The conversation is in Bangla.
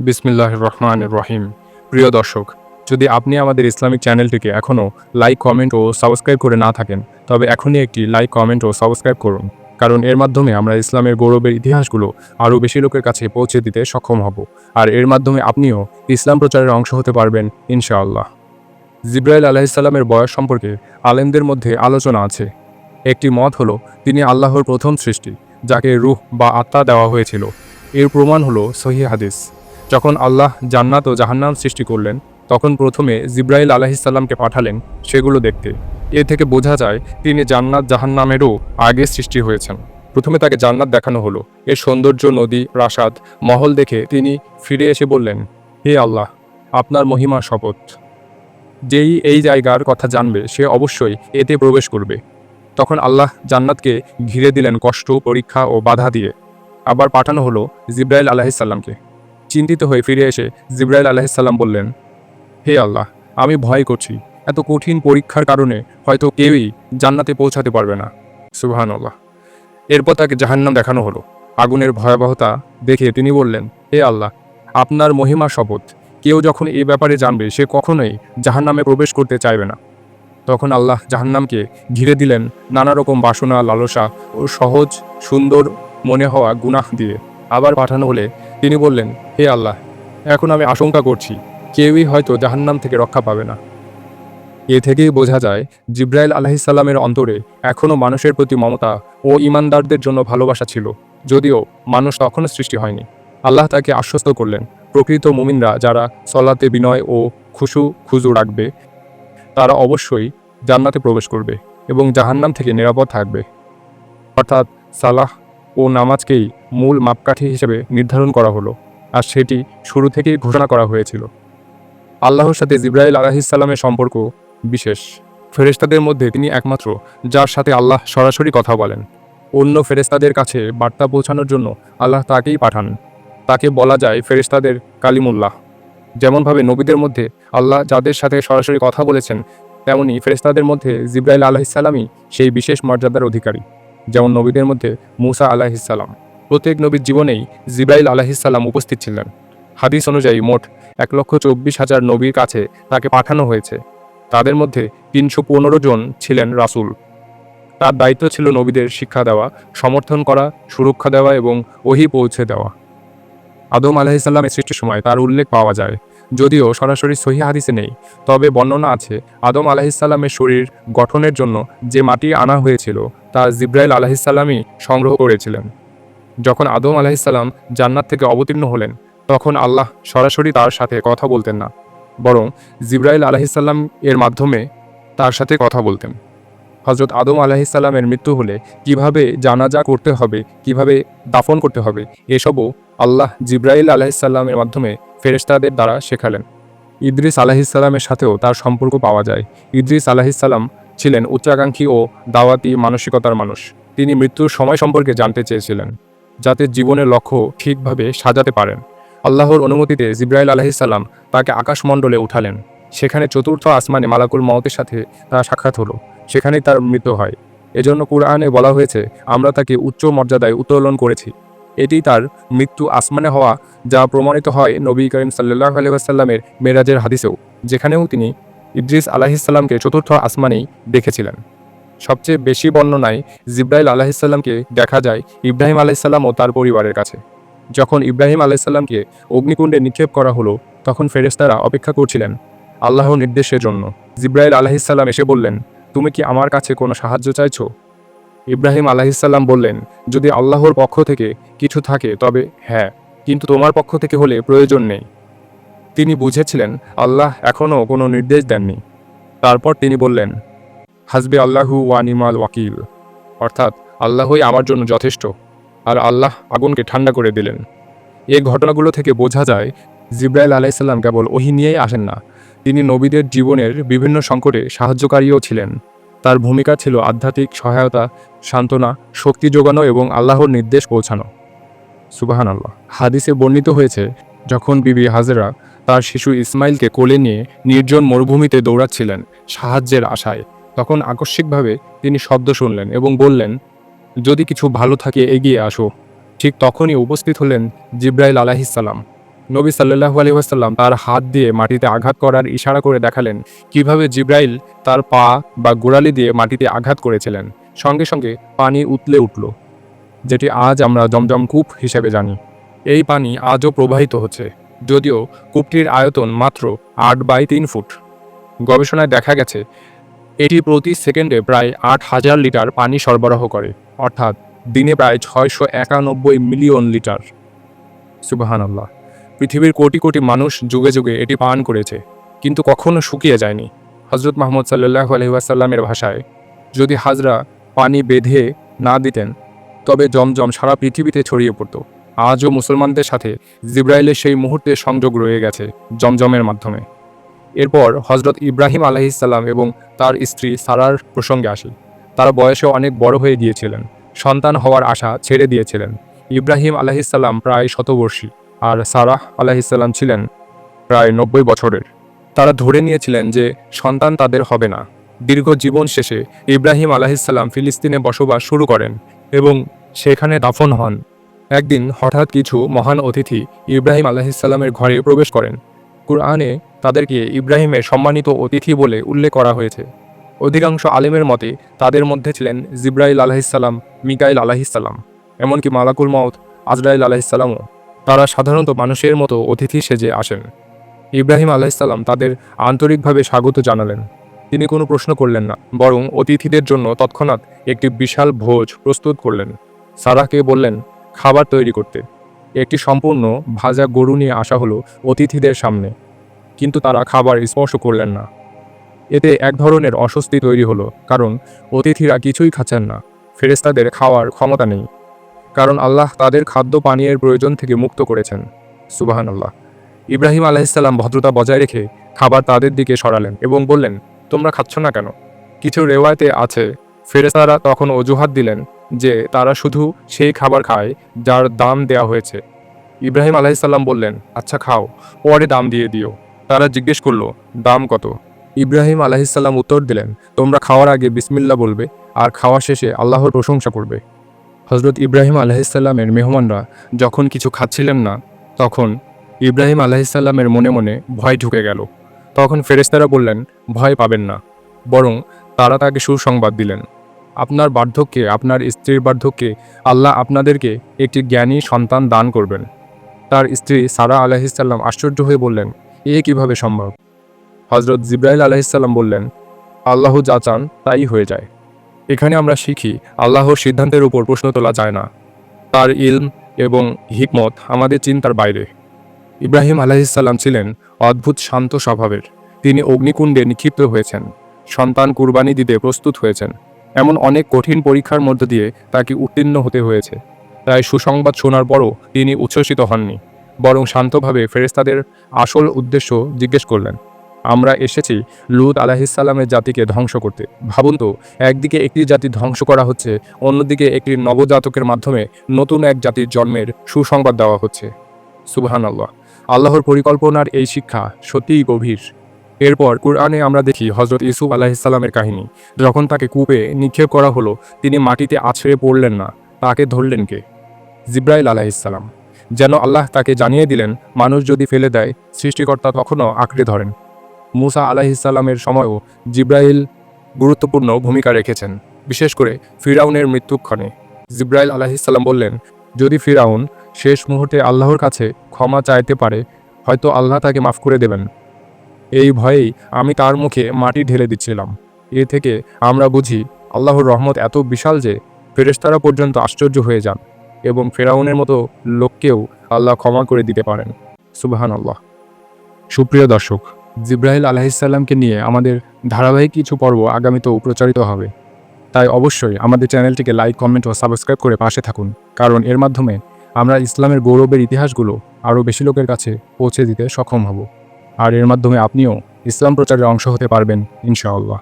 বিসমিল্লাহ রহমান রহিম। প্রিয় দর্শক, যদি আপনি আমাদের ইসলামিক চ্যানেলটিকে এখনও লাইক, কমেন্ট ও সাবস্ক্রাইব করে না থাকেন, তবে এখনই একটি লাইক, কমেন্ট ও সাবস্ক্রাইব করুন। কারণ এর মাধ্যমে আমরা ইসলামের গৌরবের ইতিহাসগুলো আরও বেশি লোকের কাছে পৌঁছে দিতে সক্ষম হব। আর এর মাধ্যমে আপনিও ইসলাম প্রচারের অংশ হতে পারবেন, ইনশাআল্লাহ। জিব্রাইল আলাহিসাল্লামের বয়স সম্পর্কে আলেমদের মধ্যে আলোচনা আছে। একটি মত হলো, তিনি আল্লাহর প্রথম সৃষ্টি, যাকে রুহ বা আত্মা দেওয়া হয়েছিল। এর প্রমাণ হলো সহি হাদিস। যখন আল্লাহ জান্নাত ও জাহান্নাম সৃষ্টি করলেন, তখন প্রথমে জিব্রাইল আলাহিসাল্লামকে পাঠালেন সেগুলো দেখতে। এ থেকে বোঝা যায়, তিনি জান্নাত জাহান্নামেরও আগে সৃষ্টি হয়েছেন। প্রথমে তাকে জান্নাত দেখানো হলো। এর সৌন্দর্য, নদী, প্রাসাদ, মহল দেখে তিনি ফিরে এসে বললেন, হে আল্লাহ, আপনার মহিমা শপথ। যেই এই জায়গার কথা জানবে, সে অবশ্যই এতে প্রবেশ করবে। তখন আল্লাহ জান্নাতকে ঘিরে দিলেন কষ্ট, পরীক্ষা ও বাধা দিয়ে। আবার পাঠানো হলো জিব্রাইল আলাহিসাল্লামকে চিন্তিত হয়ে ফিরে এসে জিব্রাইল আলাহিসাল্লাম বললেন, হে আল্লাহ, আমি ভয় করছি। এত কঠিন পরীক্ষার কারণে হয়তো কেউই জান্নাতে পৌঁছাতে পারবে না। সুবহান আল্লাহ এরপর তাকে জাহান্নাম দেখানো হলো। আগুনের ভয়াবহতা দেখে তিনি বললেন, হে আল্লাহ, আপনার মহিমা শপথ। কেউ যখন এই ব্যাপারে জানবে, সে কখনোই জাহান্নামে প্রবেশ করতে চাইবে না। তখন আল্লাহ জাহান্নামকে ঘিরে দিলেন নানা রকম বাসনা, লালসা ও সহজ, সুন্দর মনে হওয়া গুনাহ দিয়ে। আবার পাঠানো হলে তিনি বললেন, হে আল্লাহ, এখন আমি আশঙ্কা করছি, কেউই হয়তো জাহান্নাম থেকে রক্ষা পাবে না। এ থেকেই বোঝা যায়, জিব্রাইল আলাহিসাল্লামের অন্তরে এখনও মানুষের প্রতি মমতা ও ইমানদারদের জন্য ভালোবাসা ছিল, যদিও মানুষ তখনও সৃষ্টি হয়নি। আল্লাহ তাকে আশ্বস্ত করলেন, প্রকৃত মুমিনরা যারা সলাতে বিনয় ও খুশু খুজু রাখবে, তারা অবশ্যই জান্নাতে প্রবেশ করবে এবং জাহান্নাম থেকে নিরাপদ থাকবে। অর্থাৎ সালাহ ও নামাজকেই মূল মাপকাঠি হিসেবে নির্ধারণ করা হলো, আর সেটি শুরু থেকেই ঘোষণা করা হয়েছিল। আল্লাহর সাথে জিব্রাইল আলাহিসাল্লামের সম্পর্ক বিশেষ। ফেরেশতাদের মধ্যে তিনি একমাত্র, যার সাথে আল্লাহ সরাসরি কথা বলেন। অন্য ফেরেশতাদের কাছে বার্তা পৌঁছানোর জন্য আল্লাহ তাকেই পাঠান। তাকে বলা যায় ফেরেশতাদের কালিমুল্লাহ। যেমনভাবে নবীদের মধ্যে আল্লাহ যাদের সাথে সরাসরি কথা বলেছেন, তেমনি ফেরেশতাদের মধ্যে জিব্রাইল আলাহিসাল্লামই সেই বিশেষ মর্যাদার অধিকারী, যেমন নবীদের মধ্যে মুসা আলাহিসাল্লাম প্রত্যেক নবীর জীবনেই জিব্রাইল আলাহিসাল্লাম উপস্থিত ছিলেন। হাদিস অনুযায়ী মোট এক লক্ষ চব্বিশ হাজার নবীর কাছে তাকে পাঠানো হয়েছে। তাদের মধ্যে তিনশো পনেরো জন ছিলেন রাসূল। তার দায়িত্ব ছিল নবীদের শিক্ষা দেওয়া, সমর্থন করা, সুরক্ষা দেওয়া এবং ওহি পৌঁছে দেওয়া। আদম আলাহিসাল্লামের সৃষ্টির সময় তার উল্লেখ পাওয়া যায়। যদিও সরাসরি সহি হাদিসে নেই, তবে বর্ণনা আছে, আদম আলাহিসাল্লামের শরীর গঠনের জন্য যে মাটি আনা হয়েছিল, তা জিব্রাইল আলাহিসাল্লামই সংগ্রহ করেছিলেন। যখন আদম আলাহিসাল্লাম জান্নাত থেকে অবতীর্ণ হলেন, তখন আল্লাহ সরাসরি তার সাথে কথা বলতেন না, বরং জিব্রাইল আলাহিসাল্লাম এর মাধ্যমে তার সাথে কথা বলতেন। হজরত আদম আলাহিসাল্লামের মৃত্যু হলে কীভাবে জানাজা করতে হবে, কীভাবে দাফন করতে হবে, এসবও আল্লাহ জিব্রাইল আলাহিসাল্লামের মাধ্যমে ফেরেশতাদের দ্বারা শেখালেন। ইদ্রিস আলাহিসাল্লামের সাথেও তার সম্পর্ক পাওয়া যায়। ইদ্রিস আলাহিসাল্লাম ছিলেন উচ্চাকাঙ্ক্ষী ও দাওয়াতি মানসিকতার মানুষ। তিনি মৃত্যুর সময় সম্পর্কে জানতে চেয়েছিলেন। যাতে জীবনের লক্ষ্য ঠিকভাবে সাজাতে পারেন। আল্লাহর অনুমতিতে জিব্রাইল আলাহিসাল্লাম তাকে আকাশমণ্ডলে উঠালেন। সেখানে চতুর্থ আসমানে মালাকুল মওতের সাথে তার সাক্ষাৎ হলো। সেখানেই তার মৃত্যু হয়। এজন্য কুরআনে বলা হয়েছে, আমরা তাকে উচ্চ মর্যাদায় উত্তোলন করেছি। এটি তার মৃত্যু আসমানে হওয়া, যা প্রমাণিত হয় নবী করিম সাল্লাহ আলহামের মেরাজের হাদিসেও, যেখানেও তিনি ইদ্রিস আলাহিসাল্লামকে চতুর্থ আসমানেই দেখেছিলেন। সবচেয়ে বেশি বর্ণনায় জিব্রাইল আলাহিসাল্লামকে দেখা যায় ইব্রাহিম আলাইসাল্লাম ও তার পরিবারের কাছে। যখন ইব্রাহিম আলাইসাল্লামকে অগ্নিকুণ্ডে নিক্ষেপ করা হলো, তখন ফেরেশতারা অপেক্ষা করছিলেন আল্লাহর নির্দেশের জন্য। জিব্রাইল আলাহিসাল্লাম এসে বললেন, তুমি কি আমার কাছে কোনো সাহায্য চাইছো? ইব্রাহিম আলাহিসাল্লাম বললেন, যদি আল্লাহর পক্ষ থেকে কিছু থাকে, তবে হ্যাঁ কিন্তু তোমার পক্ষ থেকে হলে প্রয়োজন নেই। তিনি বুঝেছিলেন, আল্লাহ এখনও কোনো নির্দেশ দেননি। তারপর তিনি বললেন হাসবে আল্লাহু ওয়ানিমাল ওয়াকিল। অর্থাৎ আল্লাহই আমার জন্য যথেষ্ট। আর আল্লাহ আগুনকে ঠান্ডা করে দিলেন। এই ঘটনাগুলো থেকে বোঝা যায়, জিব্রাইল আলাইসাল্লাম কেবল ওহি নিয়েই আসেন না। তিনি নবীদের জীবনের বিভিন্ন সংকটে সাহায্যকারীও ছিলেন। তার ভূমিকা ছিল আধ্যাত্মিক সহায়তা, সান্ত্বনা, শক্তি যোগানো এবং আল্লাহর নির্দেশ পৌঁছানো। সুবাহান আল্লাহ হাদিসে বর্ণিত হয়েছে, যখন বিবি হাজরা তার শিশু ইসমাইলকে কোলে নিয়ে নির্জন মরুভূমিতে দৌড়াচ্ছিলেন সাহায্যের আশায়। তখন আকস্মিকভাবে তিনি শব্দ শুনলেন এবং বললেন, যদি কিছু ভালো থাকে, এগিয়ে আসো। ঠিক তখনই উপস্থিত হলেন জিব্রাইল আলাহিসাল্লাম নবী সাল্লাহু আলী ওয়াসাল্লাম তার হাত দিয়ে মাটিতে আঘাত করার ইশারা করে দেখালেন কীভাবে জিব্রাইল তার পা বা গোড়ালি দিয়ে মাটিতে আঘাত করেছিলেন। সঙ্গে সঙ্গে পানি উতলে উঠল, যেটি আজ আমরা জমজম কূপ হিসেবে জানি। এই পানি আজও প্রবাহিত হচ্ছে, যদিও কূপটির আয়তন মাত্র আট বাই তিন ফুট। গবেষণায় দেখা গেছে এটি প্রতি সেকেন্ডে প্রায় আট হাজার লিটার পানি সরবরাহ করে, অর্থাৎ দিনে প্রায় ছয়শো একানব্বই মিলিয়ন লিটার। সুবাহান আল্লাহ পৃথিবীর কোটি কোটি মানুষ যুগে যুগে এটি পান করেছে, কিন্তু কখনো শুকিয়ে যায়নি। হজরত মাহমুদ সাল্লাহ আলহিহাসাল্লামের ভাষায়, যদি হাজরা পানি বেঁধে না দিতেন, তবে জমজম সারা পৃথিবীতে ছড়িয়ে পড়ত। আজও মুসলমানদের সাথে জিব্রাইলের সেই মুহূর্তে সংযোগ রয়ে গেছে জমজমের মাধ্যমে। এরপর হজরত ইব্রাহিম আলাহিসাল্লাম এবং তার স্ত্রী সারার প্রসঙ্গে আসে। তারা বয়সে অনেক বড় হয়ে গিয়েছিলেন। সন্তান হওয়ার আশা ছেড়ে দিয়েছিলেন। ইব্রাহিম আলাহিসাল্লাম প্রায় শতবর্ষী আর সারাহ আলাহিসাল্লাম ছিলেন প্রায় নব্বই বছরের। তারা ধরে নিয়েছিলেন যে সন্তান তাদের হবে না। দীর্ঘ জীবন শেষে ইব্রাহিম আলাহিসাল্লাম ফিলিস্তিনে বসবাস শুরু করেন এবং সেখানে দাফন হন। একদিন হঠাৎ কিছু মহান অতিথি ইব্রাহিম আলাহিসাল্লামের ঘরে প্রবেশ করেন। কুরআনে তাদেরকে ইব্রাহিমের সম্মানিত অতিথি বলে উল্লেখ করা হয়েছে। অধিকাংশ আলেমের মতে তাদের মধ্যে ছিলেন জিব্রাইল আলাহিসাল্লাম মিকাইল আলাহিসাল্লাম এমনকি মালাকুল মউত, আজরাইল আলাহিসাল্লামও তারা সাধারণত মানুষের মতো অতিথি সেজে আসেন। ইব্রাহিম আলাহিসাল্লাম তাদের আন্তরিকভাবে স্বাগত জানালেন। তিনি কোনো প্রশ্ন করলেন না, বরং অতিথিদের জন্য তৎক্ষণাৎ একটি বিশাল ভোজ প্রস্তুত করলেন। সারাকে বললেন, খাবার তৈরি করতে। একটি সম্পূর্ণ ভাজা গরু নিয়ে আসা হলো অতিথিদের সামনে। কিন্তু তারা খাবার স্পর্শ করলেন না। এতে এক ধরনের অস্বস্তি তৈরি হলো, কারণ অতিথিরা কিছুই খাচ্ছেন না। ফেরেস্তাদের খাওয়ার ক্ষমতা নেই, কারণ আল্লাহ তাদের খাদ্য পানীয়ের প্রয়োজন থেকে মুক্ত করেছেন। সুবাহান আল্লাহ ইব্রাহিম আলাহিসাল্লাম ভদ্রতা বজায় রেখে খাবার তাদের দিকে সরালেন এবং বললেন, তোমরা খাচ্ছ না কেন? কিছু রেওয়ায়তে আছে ফেরেস্তারা তখন অজুহাত দিলেন যে তারা শুধু সেই খাবার খায় যার দাম দেয়া হয়েছে। ইব্রাহিম আলাহিসাল্লাম বললেন আচ্ছা খাও, পরে দাম দিয়ে দিও। তারা জিজ্ঞেস করল, দাম কত? ইব্রাহিম আলাহিসাল্লাম উত্তর দিলেন, তোমরা খাওয়ার আগে বিসমিল্লা বলবে, আর খাওয়া শেষে আল্লাহর প্রশংসা করবে। হজরত ইব্রাহিম আলাহিসাল্লামের মেহমানরা যখন কিছু খাচ্ছিলেন না, তখন ইব্রাহিম আলাহিসাল্লামের মনে মনে ভয় ঢুকে গেল। তখন ফেরেস্তারা বললেন, ভয় পাবেন না। বরং তারা তাকে সুসংবাদ দিলেন। আপনার বার্ধক্যে, আপনার স্ত্রীর বার্ধক্যে আল্লাহ আপনাদেরকে একটি জ্ঞানী সন্তান দান করবেন। তার স্ত্রী সারা আলাহিসাল্লাম আশ্চর্য হয়ে বললেন, এ কীভাবে সম্ভব? হজরত জিব্রাইল আলাহিসাল্লাম বললেন, আল্লাহ যা চান তাই হয়ে যায়। এখানে আমরা শিখি, আল্লাহর সিদ্ধান্তের উপর প্রশ্ন তোলা যায় না। তার ইলম এবং হিকমত আমাদের চিন্তার বাইরে। ইব্রাহিম আলাহিসাল্লাম ছিলেন অদ্ভুত শান্ত স্বভাবের। তিনি অগ্নিকুণ্ডে নিক্ষিপ্ত হয়েছেন। সন্তান কুরবানি দিতে প্রস্তুত হয়েছেন। এমন অনেক কঠিন পরীক্ষার মধ্য দিয়ে তাকে উত্তীর্ণ হতে হয়েছে। তাই সুসংবাদ শোনার পরও তিনি উচ্ছ্বসিত হননি, বরং শান্তভাবে ফেরেস্তাদের আসল উদ্দেশ্য জিজ্ঞেস করলেন, আমরা এসেছি লুত আলাহিসাল্লামের জাতিকে ধ্বংস করতে। ভাবুন তো, একদিকে একটি জাতি ধ্বংস করা হচ্ছে, অন্যদিকে একটি নবজাতকের মাধ্যমে নতুন এক জাতির জন্মের সুসংবাদ দেওয়া হচ্ছে। সুবহান আল্লাহ আল্লাহর পরিকল্পনার এই শিক্ষা সত্যিই গভীর। এরপর কুরআনে আমরা দেখি হজরত ইসুফ আলাহিসাল্লামের কাহিনী। যখন তাকে কূপে নিক্ষেপ করা হলো, তিনি মাটিতে আছড়ে পড়লেন না, তাকে ধরলেন কে? জিব্রাইল আলাহিসাল্লাম যেন আল্লাহ তাকে জানিয়ে দিলেন, মানুষ যদি ফেলে দেয়, সৃষ্টিকর্তা তখনও আঁকড়ে ধরেন। মুসা আলাহিসাল্লামের সময়ও জিব্রাইল গুরুত্বপূর্ণ ভূমিকা রেখেছেন, বিশেষ করে ফিরাউনের মৃত্যুক্ষণে। জিব্রাইল আলাহিসাল্লাম বললেন, যদি ফিরাউন শেষ মুহূর্তে আল্লাহর কাছে ক্ষমা চাইতে পারে, হয়তো আল্লাহ তাকে মাফ করে দেবেন। এই ভয়েই আমি তার মুখে মাটি ঢেলে দিচ্ছিলাম। এ থেকে আমরা বুঝি আল্লাহর রহমত এত বিশাল যে ফেরেস্তারা পর্যন্ত আশ্চর্য হয়ে যান এবং ফেরাউনের মতো লোককেও আল্লাহ ক্ষমা করে দিতে পারেন। সুবাহান আল্লাহ সুপ্রিয় দর্শক জিব্রাহিল আলাহিসাল্লামকে নিয়ে আমাদের ধারাবাহিক কিছু পর্ব আগামীতেও প্রচারিত হবে। তাই অবশ্যই আমাদের চ্যানেলটিকে লাইক, কমেন্ট ও সাবস্ক্রাইব করে পাশে থাকুন, কারণ এর মাধ্যমে আমরা ইসলামের গৌরবের ইতিহাসগুলো আরও বেশি লোকের কাছে পৌঁছে দিতে সক্ষম হব। আর এর মাধ্যমে আপনিও ইসলাম প্রচারের অংশ হতে পারবেন ইনশাআল্লাহ।